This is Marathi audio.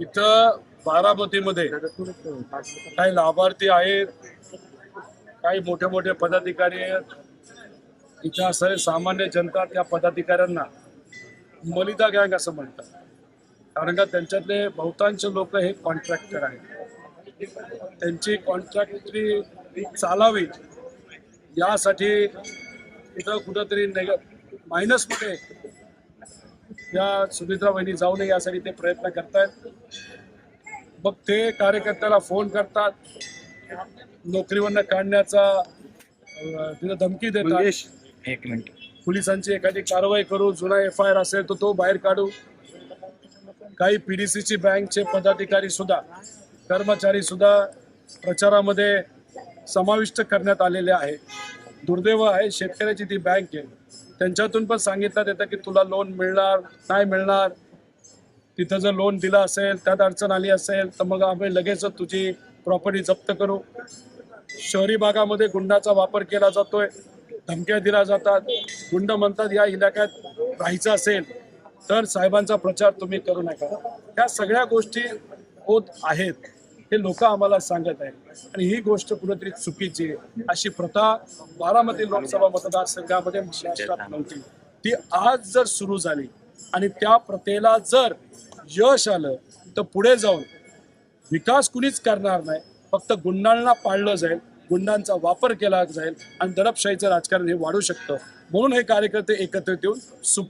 इथं बारामतीमध्ये काही लाभार्थी आहेत. काही मोठे मोठे पदाधिकारी आहेत. इथं असं सामान्य जनता त्या पदाधिकाऱ्यांना मलिदा गँग असं म्हणतात. कारण का त्यांच्यातले बहुतांश लोक हे कॉन्ट्रॅक्टर आहेत. त्यांची कॉन्ट्रॅक्टरी चालावी यासाठी इथं कुठंतरी नेग मायनसमध्ये या सुमित्रा वहिनी जाऊ नये यासाठी ते प्रयत्न करतायत. मग ते कार्यकर्त्याला फोन करतात. नोकरीवरनं काढण्याचा तिथं धमकी देतात. एक मिनिट. पोलिसांची एखादी कारवाई करू जुना एफ आय आर असेल तर तो बाहेर काढू. काही पीडीसीची बँकचे पदाधिकारी सुद्धा कर्मचारी सुद्धा प्रचारामध्ये समाविष्ट करण्यात आलेले आहे दुर्दैव आहे. शेतकऱ्याची ती बँक आहे. त्यांच्यातून पण सांगितलं येतं की तुला लोन मिळणार नाही मिळणार. तिथं जर लोन दिलं असेल त्यात अडचण आली असेल तर मग आम्ही लगेचच तुझी प्रॉपर्टी जप्त करू. शहरी भागामध्ये गुंडाचा वापर केला जातोय. धमक्या दिल्या जातात. गुंड म्हणतात या इलाक्यात राहायचं असेल तर साहेबांचा प्रचार तुम्ही करू नका. या सगळ्या गोष्टी होत आहेत. हे लोक आम्हाला सांगत आहेत. आणि ही गोष्ट कुठेतरी चुकीची अशी प्रथा बारामती लोकसभा मतदारसंघामध्ये महाराष्ट्रात नव्हती. ती आज जर सुरू झाली आणि त्या प्रथेला जर यश आलं तर पुढे जाऊन विकास कुणीच करणार नाही. फक्त गुंडांना पाळलं जाईल गुंडांचा वापर केला जाईल आणि दडपशाहीचं राजकारण हे वाढू शकतं. म्हणून हे कार्यकर्ते एकत्रित येऊन सुप